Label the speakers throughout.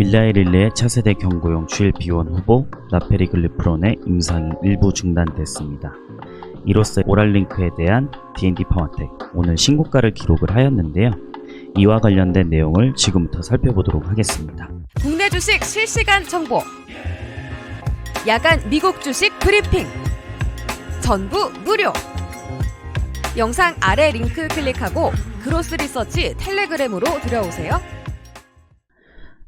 Speaker 1: 일라이릴레의 차세대 경고용 GLP-1 후보 라페리글리프론의 임상이 일부 중단됐습니다. 이로써 오랄링크에 대한 D&D 파마텍 오늘 신고가를 기록을 하였는데요. 이와 관련된 내용을 지금부터 살펴보도록 하겠습니다.
Speaker 2: 국내 주식 실시간 정보. 야간 미국 주식 브리핑. 전부 무료. 영상 아래 링크 클릭하고 그로스 리서치 텔레그램으로 들어오세요.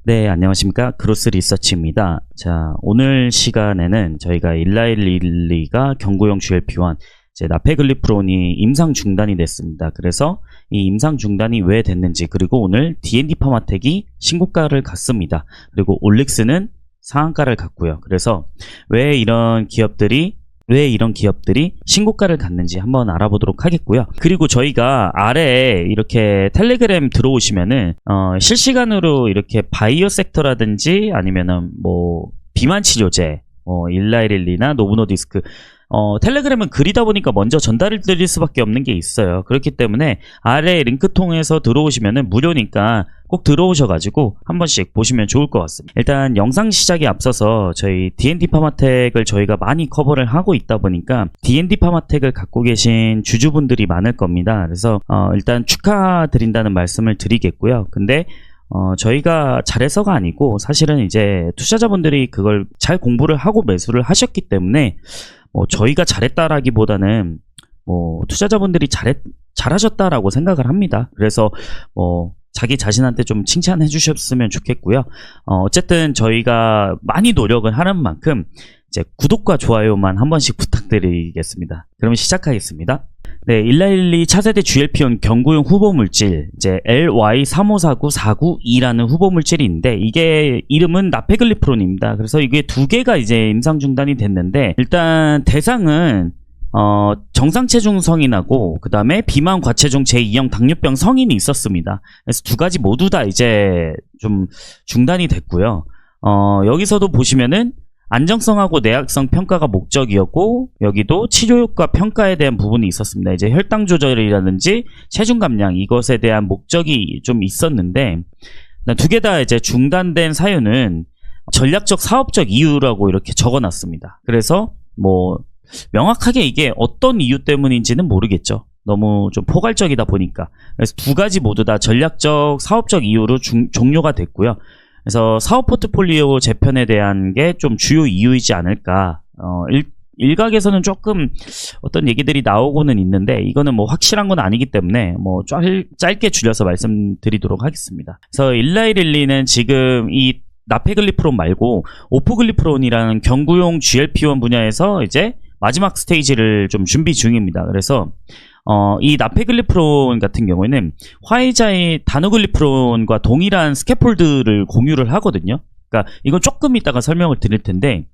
Speaker 1: 네, 안녕하십니까. 그로스 리서치입니다. 자, 오늘 시간에는 저희가 일라일리가 경고용 GLP-1 이제 나페글리프론이 임상 중단이 됐습니다. 그래서 이 임상 중단이 왜 됐는지 그리고 오늘 D&D 파마텍이 신고가를 갔습니다. 그리고 올릭스는 상한가를 갔고요. 그래서 왜 이런 기업들이 왜 이런 기업들이 신고가를 갔는지 한번 알아보도록 하겠고요. 그리고 저희가 아래에 이렇게 텔레그램 들어오시면은 어, 실시간으로 이렇게 바이오 섹터라든지 아니면은 뭐 비만 치료제, 어, 일라이릴리나 노브노디스크 어, 텔레그램은 글이다 보니까 먼저 전달을 드릴 수밖에 없는 게 있어요. 그렇기 때문에 아래 링크 통해서 들어오시면은 무료니까 꼭 들어오셔가지고 한 번씩 보시면 좋을 것 같습니다. 일단 영상 시작에 앞서서 저희 D&D 파마텍을 저희가 많이 커버를 하고 있다 보니까 D&D 파마텍을 갖고 계신 주주분들이 많을 겁니다. 그래서 어, 일단 축하드린다는 말씀을 드리겠고요. 근데 어, 저희가 잘해서가 아니고 사실은 이제 투자자분들이 그걸 잘 공부를 하고 매수를 하셨기 때문에 뭐 저희가 잘했다라기보다는 뭐 투자자분들이 잘했 잘하셨다라고 생각을 합니다. 그래서 뭐 자기 자신한테 좀 칭찬해 주셨으면 좋겠고요. 어, 어쨌든 저희가 많이 노력을 하는 만큼 이제 구독과 좋아요만 한 번씩 부탁드리겠습니다. 그럼 시작하겠습니다. 네, 112 차세대 GLP-1 경구용 후보 물질, 이제 LY3549-492라는 후보 물질이 있는데, 이게 이름은 나페글리프론입니다. 그래서 이게 두 개가 이제 임상 중단이 됐는데, 일단 대상은 어, 정상 체중 성인하고 그 다음에 비만 과체중 제2형 당뇨병 성인이 있었습니다. 그래서 두 가지 모두 다 이제 좀 중단이 됐고요. 어, 여기서도 보시면은 안정성하고 내약성 평가가 목적이었고 여기도 치료 효과 평가에 대한 부분이 있었습니다. 이제 혈당 조절이라든지 체중 감량 이것에 대한 목적이 좀 있었는데 두 개 다 이제 중단된 사유는 전략적 사업적 이유라고 이렇게 적어놨습니다. 그래서 뭐 명확하게 이게 어떤 이유 때문인지는 모르겠죠. 너무 좀 포괄적이다 보니까. 그래서 두 가지 모두 다 전략적, 사업적 이유로 중- 종료가 됐고요. 그래서 사업 포트폴리오 재편에 대한 게 좀 주요 이유이지 않을까. 어, 일, 일각에서는 조금 어떤 얘기들이 나오고는 있는데 이거는 뭐 확실한 건 아니기 때문에 뭐 짧, 짧게 줄여서 말씀드리도록 하겠습니다. 그래서 일라이릴리는 지금 이 나페글리프론 말고 오포글리프론이라는 경구용 GLP-1 분야에서 이제 마지막 스테이지를 좀 준비 중입니다. 그래서 어, 이 나페글리프론 같은 경우에는 화이자의 다누글리프론과 동일한 스캐폴드를 공유를 하거든요. 그러니까 이건 조금 이따가 설명을 드릴 텐데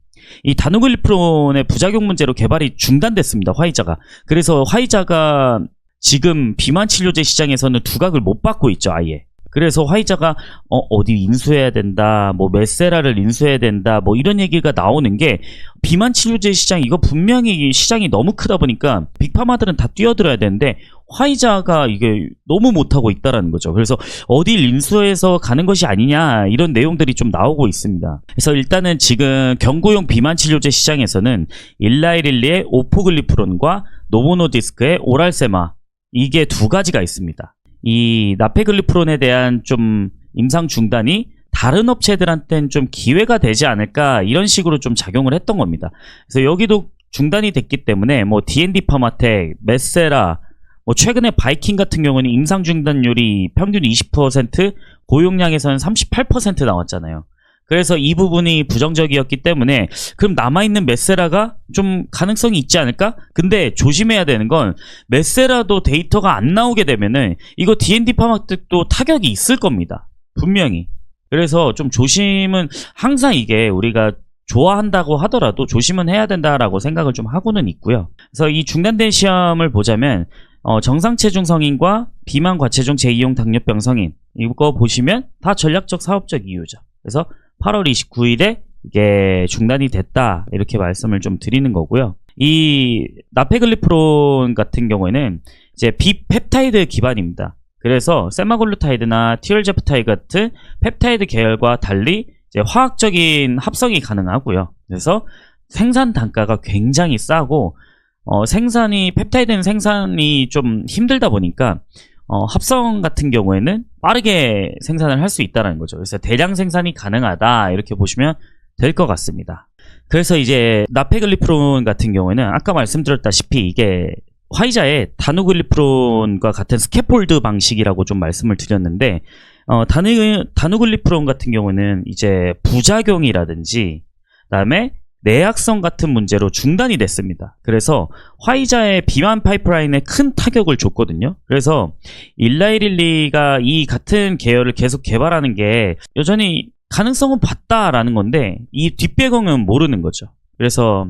Speaker 1: 이 다누글리프론의 부작용 문제로 개발이 중단됐습니다. 화이자가. 그래서 화이자가 지금 비만 치료제 시장에서는 두각을 못 받고 있죠, 아예. 그래서 화이자가 어, 어디 인수해야 된다, 뭐 메세라를 인수해야 된다, 뭐 이런 얘기가 나오는 게 비만 치료제 시장 이거 분명히 시장이 너무 크다 보니까 빅파마들은 다 뛰어들어야 되는데 화이자가 이게 너무 못하고 있다라는 거죠. 그래서 어딜 인수해서 가는 것이 아니냐 이런 내용들이 좀 나오고 있습니다. 그래서 일단은 지금 경구용 비만 치료제 시장에서는 일라이릴리의 오포글리프론과 노보노디스크의 오랄세마 이게 두 가지가 있습니다. 이 나페글리프론에 대한 좀 임상 중단이 다른 업체들한테는 좀 기회가 되지 않을까 이런 식으로 좀 작용을 했던 겁니다. 그래서 여기도 중단이 됐기 때문에 뭐 D&D 파마텍, 메세라, 뭐 최근에 바이킹 같은 경우는 임상 중단율이 평균 20%, 고용량에서는 38% 나왔잖아요. 그래서 이 부분이 부정적이었기 때문에 그럼 남아있는 메세라가 좀 가능성이 있지 않을까? 근데 조심해야 되는 건 메세라도 데이터가 안 나오게 되면은 이거 D&D 파마텍도 타격이 있을 겁니다. 분명히. 그래서 좀 조심은 항상 이게 우리가 좋아한다고 하더라도 조심은 해야 된다라고 생각을 좀 하고는 있고요. 그래서 이 중단된 시험을 보자면 어, 정상 체중 성인과 비만 과체중 제2형 당뇨병 성인 이거 보시면 다 전략적 사업적 이유죠. 그래서 8월 29일에 이게 중단이 됐다 이렇게 말씀을 좀 드리는 거고요. 이 나페글리프론 같은 경우에는 이제 비펩타이드 기반입니다. 그래서 세마글루타이드나 티올제프타이드 같은 펩타이드 계열과 달리 화학적인 합성이 가능하고요. 그래서 생산 단가가 굉장히 싸고 어, 생산이 펩타이드는 생산이 좀 힘들다 보니까 어, 합성 같은 경우에는 빠르게 생산을 할 수 있다는 거죠. 그래서 대량 생산이 가능하다 이렇게 보시면 될 것 같습니다. 그래서 이제 나페글리프론 같은 경우에는 아까 말씀드렸다시피 이게 화이자의 다누글리프론과 같은 스캐폴드 방식이라고 좀 말씀을 드렸는데 어, 다누, 다누글리프론 같은 경우는 이제 부작용이라든지 그다음에 내약성 같은 문제로 중단이 됐습니다. 그래서 화이자의 비만 파이프라인에 큰 타격을 줬거든요. 그래서 일라이릴리가 이 같은 계열을 계속 개발하는 게 여전히 가능성은 봤다라는 건데 이 뒷배경은 모르는 거죠. 그래서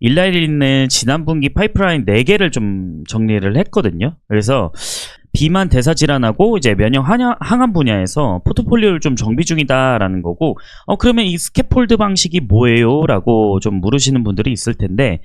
Speaker 1: 일라이릴리는 지난 분기 파이프라인 4개를 좀 정리를 했거든요. 그래서 비만 대사 질환하고 이제 면역 항암, 분야에서 포트폴리오를 좀 정비 중이다라는 거고 어 그러면 이 스캐폴드 방식이 뭐예요라고 좀 물으시는 분들이 있을 텐데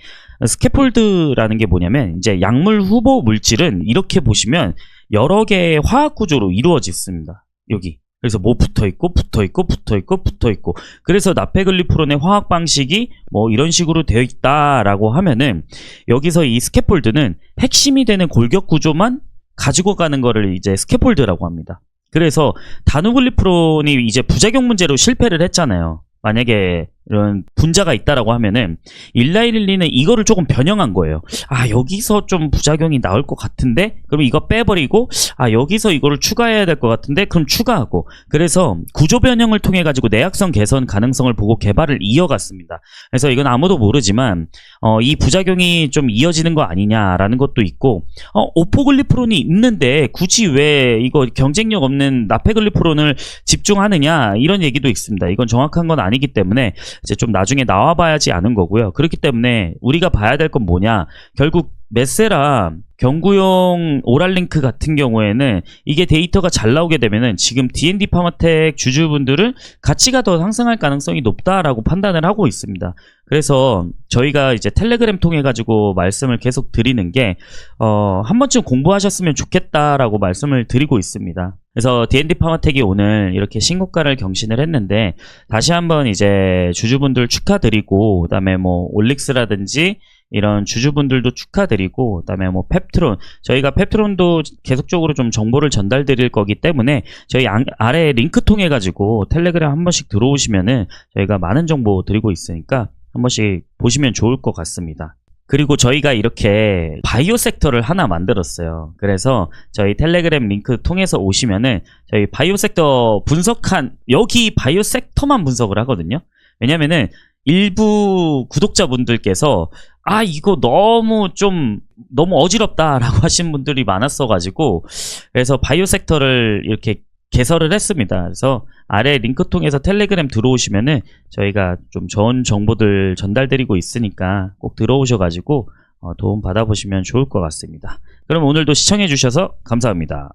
Speaker 1: 스캐폴드라는 게 뭐냐면 이제 약물 후보 물질은 이렇게 보시면 여러 개의 화학 구조로 이루어졌습니다. 여기. 그래서 뭐 붙어 있고 붙어 있고 붙어 있고 붙어 있고. 그래서 나페글리프론의 화학 방식이 뭐 이런 식으로 되어 있다라고 하면은 여기서 이 스캐폴드는 핵심이 되는 골격 구조만 가지고 가는 거를 이제 스캐폴드라고 합니다. 그래서 다누글리프론이 이제 부작용 문제로 실패를 했잖아요. 만약에 이런 분자가 있다라고 하면은 일라이릴리는 이거를 조금 변형한 거예요. 아 여기서 좀 부작용이 나올 것 같은데 그럼 이거 빼버리고 아 여기서 이거를 추가해야 될 것 같은데 그럼 추가하고 그래서 구조 변형을 통해 가지고 내약성 개선 가능성을 보고 개발을 이어갔습니다. 그래서 이건 아무도 모르지만 어, 이 부작용이 좀 이어지는 거 아니냐라는 것도 있고 어, 오포글리프론이 있는데 굳이 왜 이거 경쟁력 없는 나페글리프론을 집중하느냐 이런 얘기도 있습니다. 이건 정확한 건 아니기 때문에 이제 좀 나중에 나와봐야지 아는 거고요. 그렇기 때문에 우리가 봐야 될 건 뭐냐 결국 메세라 경구용 오랄링크 같은 경우에는 이게 데이터가 잘 나오게 되면은 지금 D&D 파마텍 주주분들은 가치가 더 상승할 가능성이 높다라고 판단을 하고 있습니다. 그래서 저희가 이제 텔레그램 통해 가지고 말씀을 계속 드리는 게 어, 한 번쯤 공부하셨으면 좋겠다라고 말씀을 드리고 있습니다. 그래서 D&D 파마텍이 오늘 이렇게 신고가를 경신을 했는데 다시 한번 이제 주주분들 축하드리고 그다음에 뭐 올릭스라든지 이런 주주분들도 축하드리고 그다음에 뭐 펩트론 저희가 펩트론도 계속적으로 좀 정보를 전달드릴 거기 때문에 저희 안- 아래 링크 통해 가지고 텔레그램 한 번씩 들어오시면은 저희가 많은 정보 드리고 있으니까 한 번씩 보시면 좋을 것 같습니다. 그리고 저희가 이렇게 바이오 섹터를 하나 만들었어요. 그래서 저희 텔레그램 링크 통해서 오시면은 저희 바이오 섹터 분석한 여기 바이오 섹터만 분석을 하거든요. 왜냐면은 일부 구독자분들께서 아 이거 너무 좀 너무 어지럽다라고 하신 분들이 많았어 가지고 그래서 바이오 섹터를 이렇게 개설을 했습니다. 그래서 아래 링크 통해서 텔레그램 들어오시면은 저희가 좀 좋은 정보들 전달드리고 있으니까 꼭 들어오셔가지고 어, 도움 받아보시면 좋을 것 같습니다. 그럼 오늘도 시청해주셔서 감사합니다.